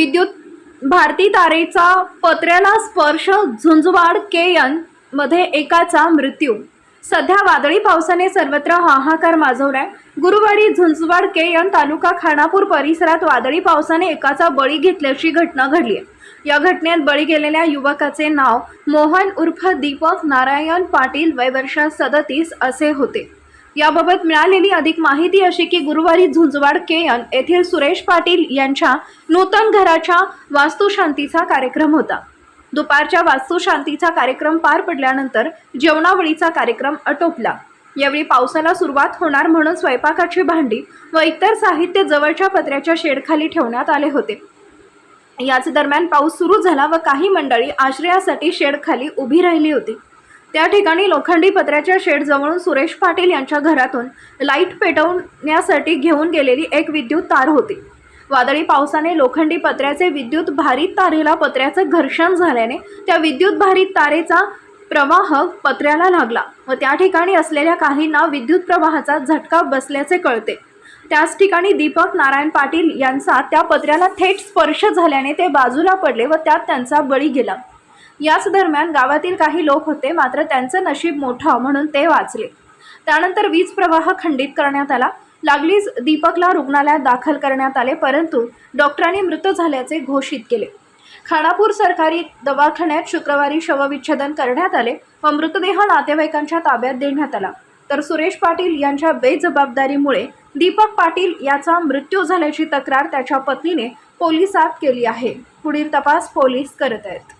विद्युत भारती तारेचा पत्र्याला स्पर्श झुंजवाड केयनमध्ये एकाचा मृत्यू. सध्या वादळी पावसाने सर्वत्र हाहाकार माजवलाय. गुरुवारी झुंजवाड केयन तालुका खानापूर परिसरात वादळी पावसाने एकाचा बळी घेतल्याची घटना घडली आहे. या घटनेत बळी गेलेल्या युवकाचे नाव मोहन उर्फ दीपक नारायण पाटील वय वर्ष सदतीस असे होते. याबाबत मिळालेली अधिक माहिती अशी की गुरुवारी झुंजवाड केयन येथील सुरेश पाटील यांच्या नूतन घराच्या वास्तुशांतीचा कार्यक्रम होता. दुपारच्या वास्तुशांतीचा कार्यक्रम पार पडल्यानंतर जेवणावळीचा कार्यक्रम आटोपला. यावेळी पावसाला सुरुवात होणार म्हणून स्वयंपाकाची भांडी व इतर साहित्य जवळच्या पत्र्याच्या शेडखाली ठेवण्यात आले होते. याच दरम्यान पाऊस सुरू झाला व काही मंडळी आश्रयासाठी शेडखाली उभी राहिली होती. त्या ठिकाणी लोखंडी पत्र्याच्या शेडजवळून सुरेश पाटील यांच्या घरातून लाइट पेटवण्यासाठी घेऊन गेलेली एक विद्युत तार होती. वादळी पावसाने लोखंडी पत्र्याचे विद्युत भारित तारेला पत्र्याचं घर्षण झाल्याने त्या विद्युत भारित तारेचा प्रवाह पत्र्याला लागला व त्या ठिकाणी असलेल्या काहींना विद्युत प्रवाहाचा झटका बसल्याचे कळते. त्याच ठिकाणी दीपक नारायण पाटील यांचा त्या पत्र्याला थेट स्पर्श झाल्याने ते बाजूला पडले व त्यात त्यांचा बळी गेला. याच दरम्यान गावातील काही लोक होते मात्र त्यांचं नशीब मोठं म्हणून ते वाचले. त्यानंतर वीज प्रवाह खंडित करण्यात आला. लागलीच दीपकला रुग्णालयात दाखल करण्यात आले परंतु डॉक्टरांनी मृत झाल्याचे घोषित केले. खानापूर सरकारी दवाखान्यात शुक्रवारी शवविच्छेदन करण्यात आले व मृतदेह नातेवाईकांच्या ताब्यात देण्यात आला. तर सुरेश पाटील यांच्या बेजबाबदारीमुळे दीपक पाटील याचा मृत्यू झाल्याची तक्रार त्याच्या पत्नीने पोलिसात केली आहे. पुढील तपास पोलीस करत आहेत.